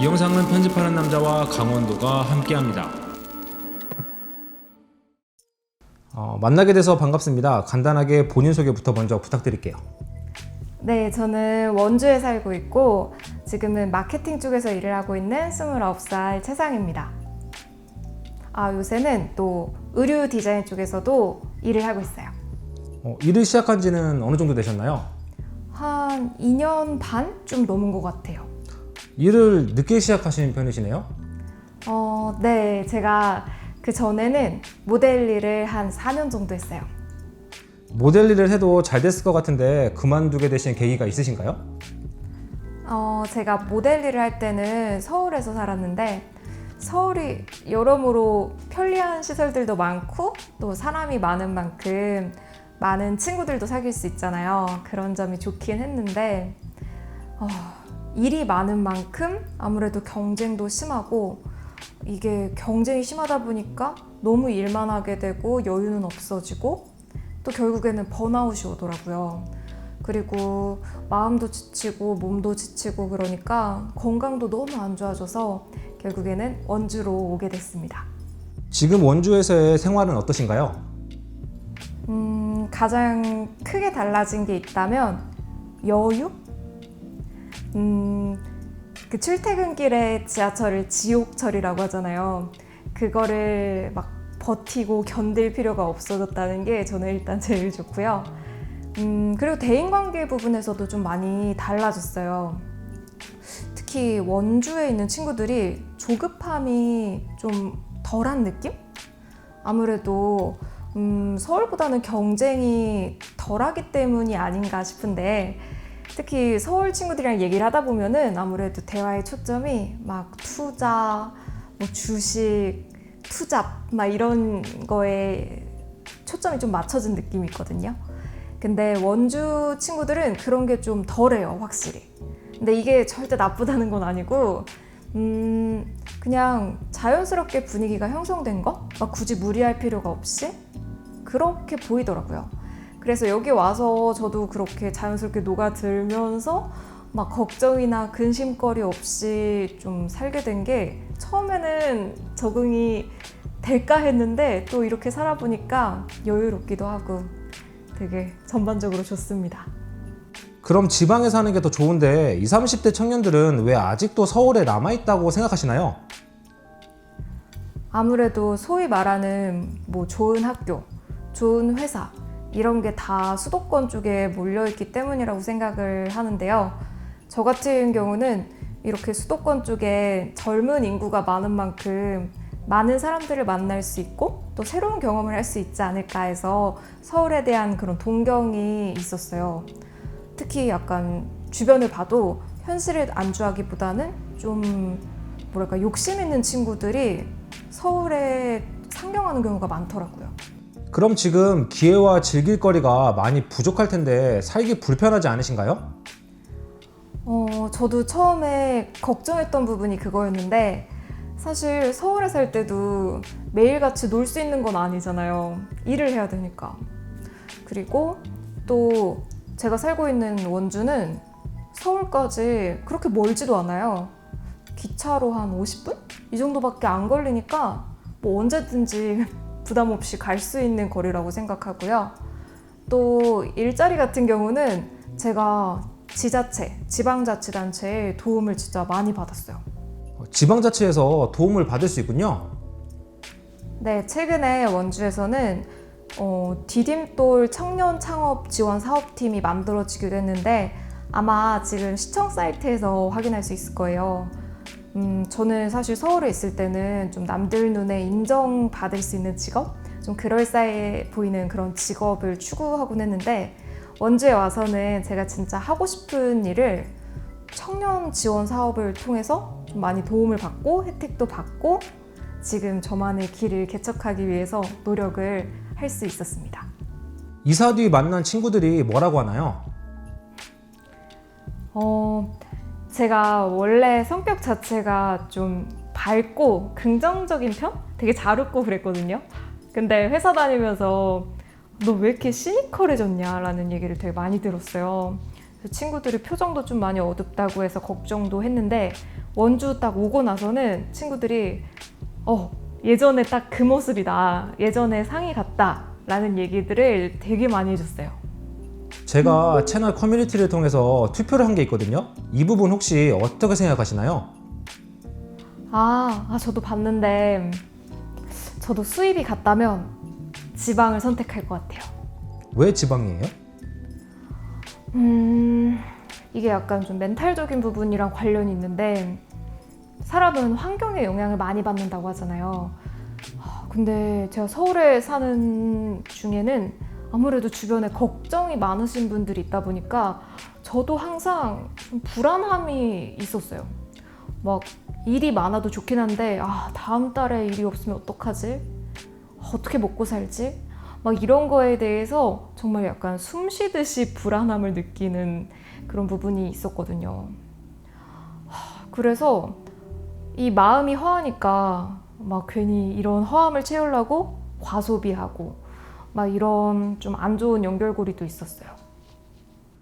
이 영상은 편집하는 남자와 강원도가 함께합니다. 어, 만나게 돼서 반갑습니다. 간단하게 본인 소개부터 먼저 부탁드릴게요. 네, 저는 원주에 살고 있고 지금은 마케팅 쪽에서 일을 하고 있는 29살 최상입니다. 아, 요새는 또 의류 디자인 쪽에서도 일을 하고 있어요. 어, 일을 시작한 지는 어느 정도 되셨나요? 한 2년 반 좀 넘은 것 같아요. 일을 늦게 시작하신 편이시네요? 어, 네, 제가 그 전에는 모델 일을 한 4년 정도 했어요. 모델 일을 해도 잘 됐을 것 같은데 그만두게 되신 계기가 있으신가요? 어, 제가 모델 일을 할 때는 서울에서 살았는데 서울이 여러모로 편리한 시설들도 많고 또 사람이 많은 만큼 많은 친구들도 사귈 수 있잖아요. 그런 점이 좋긴 했는데 어, 일이 많은 만큼 아무래도 경쟁도 심하고 이게 경쟁이 심하다 보니까 너무 일만 하게 되고 여유는 없어지고 또 결국에는 번아웃이 오더라고요. 그리고 마음도 지치고 몸도 지치고 그러니까 건강도 너무 안 좋아져서 결국에는 원주로 오게 됐습니다. 지금 원주에서의 생활은 어떠신가요? 음, 가장 크게 달라진 게 있다면 여유? 음, 그 출퇴근길에 지하철을 지옥철이라고 하잖아요. 그거를 막 버티고 견딜 필요가 없어졌다는 게 저는 일단 제일 좋고요. 음, 그리고 대인관계 부분에서도 좀 많이 달라졌어요. 특히 원주에 있는 친구들이 조급함이 좀 덜한 느낌? 아무래도 음, 서울보다는 경쟁이 덜하기 때문이 아닌가 싶은데 특히 서울 친구들이랑 얘기를 하다 보면은 아무래도 대화의 초점이 막 투자, 뭐 주식, 투잡 막 이런 거에 초점이 좀 맞춰진 느낌이 있거든요. 근데 원주 친구들은 그런 게 좀 덜해요, 확실히. 근데 이게 절대 나쁘다는 건 아니고, 음, 그냥 자연스럽게 분위기가 형성된 거? 막 굳이 무리할 필요가 없이? 그렇게 보이더라고요. 그래서 여기 와서 저도 그렇게 자연스럽게 녹아들면서 막 걱정이나 근심거리 없이 좀 살게 된 게 처음에는 적응이 될까 했는데 또 이렇게 살아보니까 여유롭기도 하고 되게 전반적으로 좋습니다. 그럼 지방에 사는 게 더 좋은데 20, 30대 청년들은 왜 아직도 서울에 남아있다고 생각하시나요? 아무래도 소위 말하는 뭐 좋은 학교, 좋은 회사 이런 게 다 수도권 쪽에 몰려 있기 때문이라고 생각을 하는데요. 저 같은 경우는 이렇게 수도권 쪽에 젊은 인구가 많은 만큼 많은 사람들을 만날 수 있고 또 새로운 경험을 할 수 있지 않을까 해서 서울에 대한 그런 동경이 있었어요. 특히 약간 주변을 봐도 현실을 안주하기보다는 좀 뭐랄까 욕심 있는 친구들이 서울에 상경하는 경우가 많더라고요. 그럼 지금 기회와 즐길 거리가 많이 부족할 텐데 살기 불편하지 않으신가요? 어, 저도 처음에 걱정했던 부분이 그거였는데 사실 서울에 살 때도 매일같이 놀 수 있는 건 아니잖아요. 일을 해야 되니까. 그리고 또 제가 살고 있는 원주는 서울까지 그렇게 멀지도 않아요. 기차로 한 50분? 이 정도밖에 안 걸리니까 뭐 언제든지 부담 없이 갈 수 있는 거리라고 생각하고요. 또 일자리 같은 경우는 제가 지자체, 지방자치단체의 도움을 진짜 많이 받았어요. 어, 지방자치에서 도움을 받을 수 있군요. 네, 최근에 원주에서는 어, 디딤돌 청년 창업 지원 사업팀이 만들어지기도 했는데 아마 지금 시청 사이트에서 확인할 수 있을 거예요. 음, 저는 사실 서울에 있을 때는 좀 남들 눈에 인정받을 수 있는 직업, 좀 그럴싸해 보이는 그런 직업을 추구하곤 했는데 원주에 와서는 제가 진짜 하고 싶은 일을 청년 지원 사업을 통해서 좀 많이 도움을 받고 혜택도 받고 지금 저만의 길을 개척하기 위해서 노력을 할 수 있었습니다. 이사 뒤 만난 친구들이 뭐라고 하나요? 어, 제가 원래 성격 자체가 좀 밝고 긍정적인 편? 되게 잘 웃고 그랬거든요. 근데 회사 다니면서 너 왜 이렇게 시니컬해졌냐? 라는 얘기를 되게 많이 들었어요. 친구들이 표정도 좀 많이 어둡다고 해서 걱정도 했는데 원주 딱 오고 나서는 친구들이 어 예전에 딱 그 모습이다 예전에 상이 같다 라는 얘기들을 되게 많이 해줬어요 제가 채널 커뮤니티를 통해서 투표를 한 게 있거든요. 이 부분 혹시 어떻게 생각하시나요? 아, 아 저도 봤는데 저도 수입이 같다면 지방을 선택할 것 같아요 왜 지방이에요? 음, 이게 약간 좀 멘탈적인 부분이랑 관련이 있는데 사람은 환경의 영향을 많이 받는다고 하잖아요. 아, 근데 제가 서울에 사는 중에는 아무래도 주변에 걱정이 많으신 분들이 있다 보니까 저도 항상 좀 불안함이 있었어요. 막 일이 많아도 좋긴 한데 아 다음 달에 일이 없으면 어떡하지? 어떻게 먹고 살지? 막 이런 거에 대해서 정말 약간 숨 쉬듯이 불안함을 느끼는 그런 부분이 있었거든요. 하, 그래서 이 마음이 허하니까 막 괜히 이런 허함을 채우려고 과소비하고 막 이런 좀 안 좋은 연결고리도 있었어요.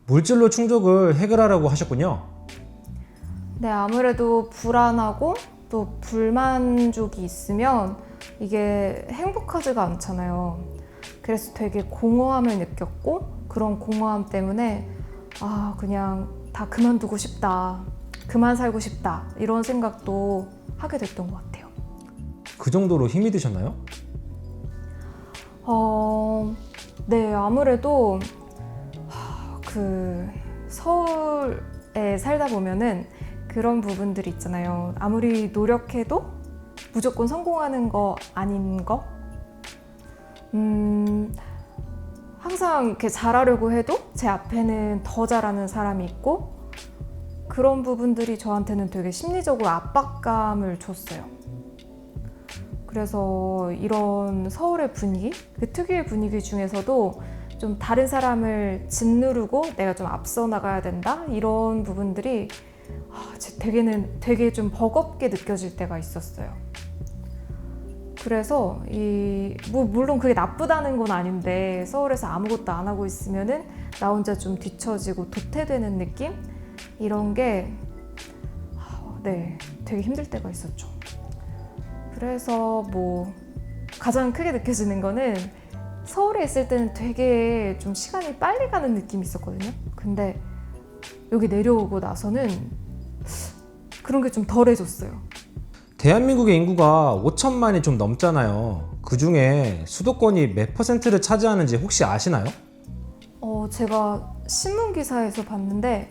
물질로 충족을 해결하라고 하셨군요. 네, 아무래도 불안하고 또 불만족이 있으면 이게 행복하지가 않잖아요. 그래서 되게 공허함을 느꼈고 그런 공허함 때문에 아, 그냥 다 그만두고 싶다. 그만 살고 싶다. 이런 생각도 하게 됐던 것 같아요. 그 정도로 힘이 드셨나요? 어, 네, 아무래도 하, 그 서울에 살다 보면은 그런 부분들이 있잖아요. 아무리 노력해도 무조건 성공하는 거 아닌 거. 음, 항상 이렇게 잘하려고 해도 제 앞에는 더 잘하는 사람이 있고 그런 부분들이 저한테는 되게 심리적으로 압박감을 줬어요. 그래서 이런 서울의 분위기, 그 특유의 분위기 중에서도 좀 다른 사람을 짓누르고 내가 좀 앞서 나가야 된다 이런 부분들이 아, 제- 되게는 되게 좀 버겁게 느껴질 때가 있었어요. 그래서 이 뭐 물론 그게 나쁘다는 건 아닌데 서울에서 아무것도 안 하고 있으면은 나 혼자 좀 뒤처지고 도태되는 느낌 이런 게 아, 네, 되게 힘들 때가 있었죠. 그래서 뭐 가장 크게 느껴지는 거는 서울에 있을 때는 되게 좀 시간이 빨리 가는 느낌이 있었거든요. 근데 여기 내려오고 나서는 그런 게 좀 덜해졌어요. 대한민국의 인구가 5천만이 좀 넘잖아요. 그 중에 수도권이 몇 퍼센트를 차지하는지 혹시 아시나요? 어, 제가 신문 기사에서 봤는데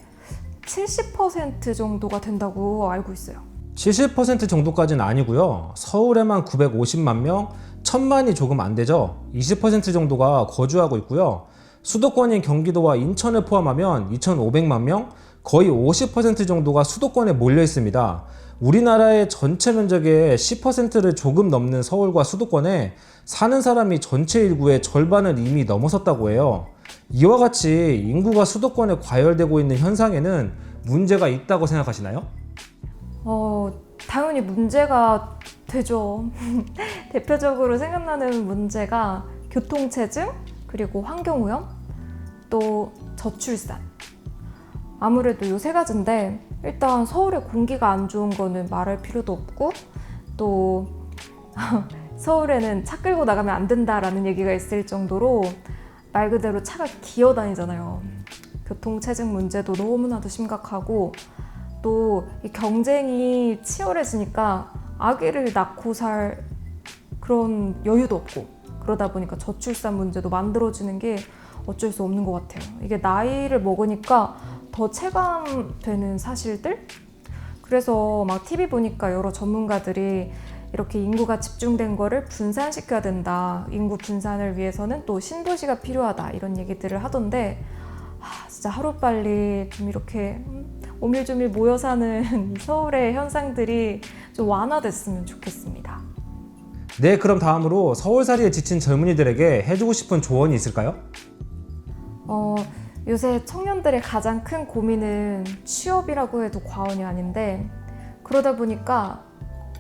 70% 정도가 된다고 알고 있어요. 70% 정도까지는 아니고요. 서울에만 950만 명, 1000만이 조금 안 되죠. 20% 정도가 거주하고 있고요. 수도권인 경기도와 인천을 포함하면 2,500만 명, 거의 50% 정도가 수도권에 몰려 있습니다. 우리나라의 전체 면적의 10%를 조금 넘는 서울과 수도권에 사는 사람이 전체 인구의 절반을 이미 넘어섰다고 해요. 이와 같이 인구가 수도권에 과열되고 있는 현상에는 문제가 있다고 생각하시나요? 어, 당연히 문제가 되죠. 대표적으로 생각나는 문제가 교통체증, 그리고 환경오염, 또 저출산. 아무래도 요 세 가지인데, 일단 서울의 공기가 안 좋은 거는 말할 필요도 없고, 또 서울에는 차 끌고 나가면 안 된다라는 얘기가 있을 정도로 말 그대로 차가 기어 다니잖아요. 교통체증 문제도 너무나도 심각하고, 또이 경쟁이 치열해지니까 아기를 낳고 살 그런 여유도 없고 그러다 보니까 저출산 문제도 만들어지는 게 어쩔 수 없는 것 같아요. 이게 나이를 먹으니까 더 체감되는 사실들? 그래서 막 TV 보니까 여러 전문가들이 이렇게 인구가 집중된 거를 분산시켜야 된다. 인구 분산을 위해서는 또 신도시가 필요하다. 이런 얘기들을 하던데, 아, 진짜 하루빨리 좀 이렇게 음, 오밀조밀 모여 사는 이 서울의 현상들이 좀 완화됐으면 좋겠습니다. 네, 그럼 다음으로 서울살이에 지친 젊은이들에게 해주고 싶은 조언이 있을까요? 어, 요새 청년들의 가장 큰 고민은 취업이라고 해도 과언이 아닌데 그러다 보니까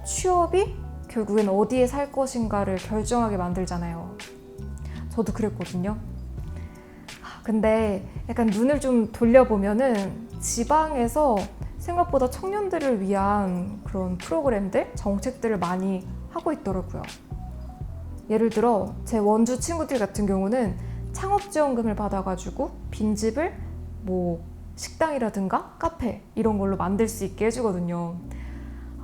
취업이 결국엔 어디에 살 것인가를 결정하게 만들잖아요. 저도 그랬거든요. 아, 근데 약간 눈을 좀 돌려보면은 지방에서 생각보다 청년들을 위한 그런 프로그램들, 정책들을 많이 하고 있더라고요. 예를 들어 제 원주 친구들 같은 경우는 창업 지원금을 받아가지고 빈집을 뭐 식당이라든가 카페 이런 걸로 만들 수 있게 해주거든요.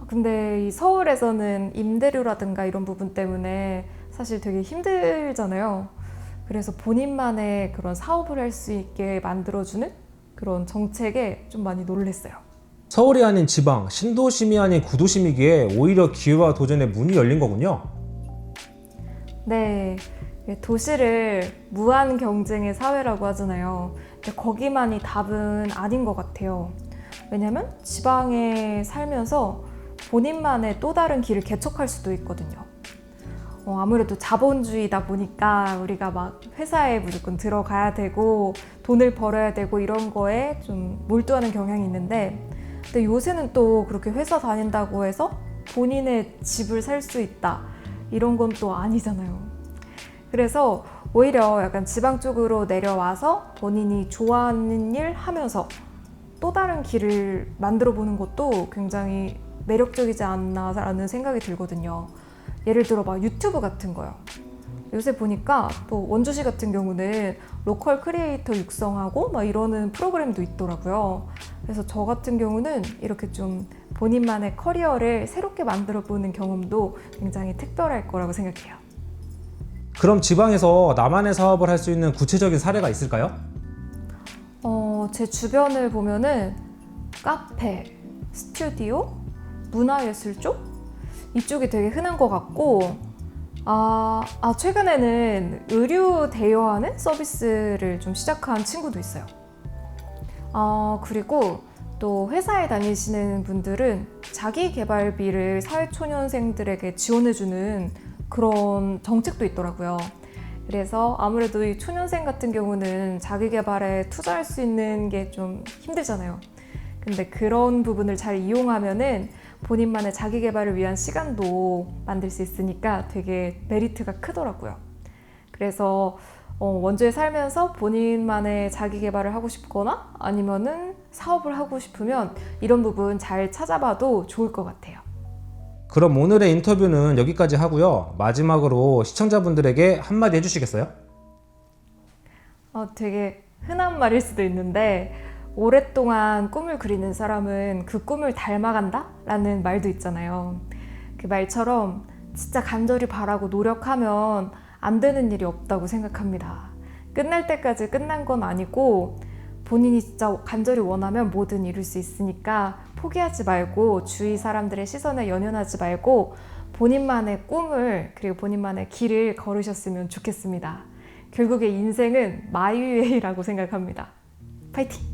근데 이 서울에서는 임대료라든가 이런 부분 때문에 사실 되게 힘들잖아요. 그래서 본인만의 그런 사업을 할 수 있게 만들어주는 그런 정책에 좀 많이 놀랬어요. 서울이 아닌 지방, 신도심이 아닌 구도심이기에 오히려 기회와 도전의 문이 열린 거군요. 네. 도시를 무한 경쟁의 사회라고 하잖아요. 거기만이 답은 아닌 것 같아요. 왜냐면 지방에 살면서 본인만의 또 다른 길을 개척할 수도 있거든요. 어, 아무래도 자본주의다 보니까 우리가 막 회사에 무조건 들어가야 되고 돈을 벌어야 되고 이런 거에 좀 몰두하는 경향이 있는데 근데 요새는 또 그렇게 회사 다닌다고 해서 본인의 집을 살 수 있다 이런 건 또 아니잖아요. 그래서 오히려 약간 지방 쪽으로 내려와서 본인이 좋아하는 일 하면서 또 다른 길을 만들어 보는 것도 굉장히 매력적이지 않나라는 생각이 들거든요. 예를 들어 막 유튜브 같은 거요. 요새 보니까 또 원주시 같은 경우는 로컬 크리에이터 육성하고 막 이러는 프로그램도 있더라고요. 그래서 저 같은 경우는 이렇게 좀 본인만의 커리어를 새롭게 만들어 보는 경험도 굉장히 특별할 거라고 생각해요. 그럼 지방에서 나만의 사업을 할 수 있는 구체적인 사례가 있을까요? 어, 제 주변을 보면은 카페, 스튜디오, 문화예술 쪽 이쪽이 되게 흔한 것 같고 아, 아 최근에는 의류 대여하는 서비스를 좀 시작한 친구도 있어요. 아 그리고 또 회사에 다니시는 분들은 자기 개발비를 사회초년생들에게 지원해주는 그런 정책도 있더라고요. 그래서 아무래도 이 초년생 같은 경우는 자기 개발에 투자할 수 있는 게 좀 힘들잖아요. 근데 그런 부분을 잘 이용하면은 본인만의 자기 개발을 위한 시간도 만들 수 있으니까 되게 메리트가 크더라고요. 그래서 어, 원주에 살면서 본인만의 자기 개발을 하고 싶거나 아니면은 사업을 하고 싶으면 이런 부분 잘 찾아봐도 좋을 것 같아요. 그럼 오늘의 인터뷰는 여기까지 하고요. 마지막으로 시청자분들에게 한마디 해주시겠어요? 어, 되게 흔한 말일 수도 있는데 오랫동안 꿈을 그리는 사람은 그 꿈을 닮아간다? 라는 말도 있잖아요. 그 말처럼 진짜 간절히 바라고 노력하면 안 되는 일이 없다고 생각합니다. 끝날 때까지 끝난 건 아니고 본인이 진짜 간절히 원하면 뭐든 이룰 수 있으니까 포기하지 말고 주위 사람들의 시선에 연연하지 말고 본인만의 꿈을 그리고 본인만의 길을 걸으셨으면 좋겠습니다. 결국에 인생은 마이웨이라고 생각합니다. 파이팅!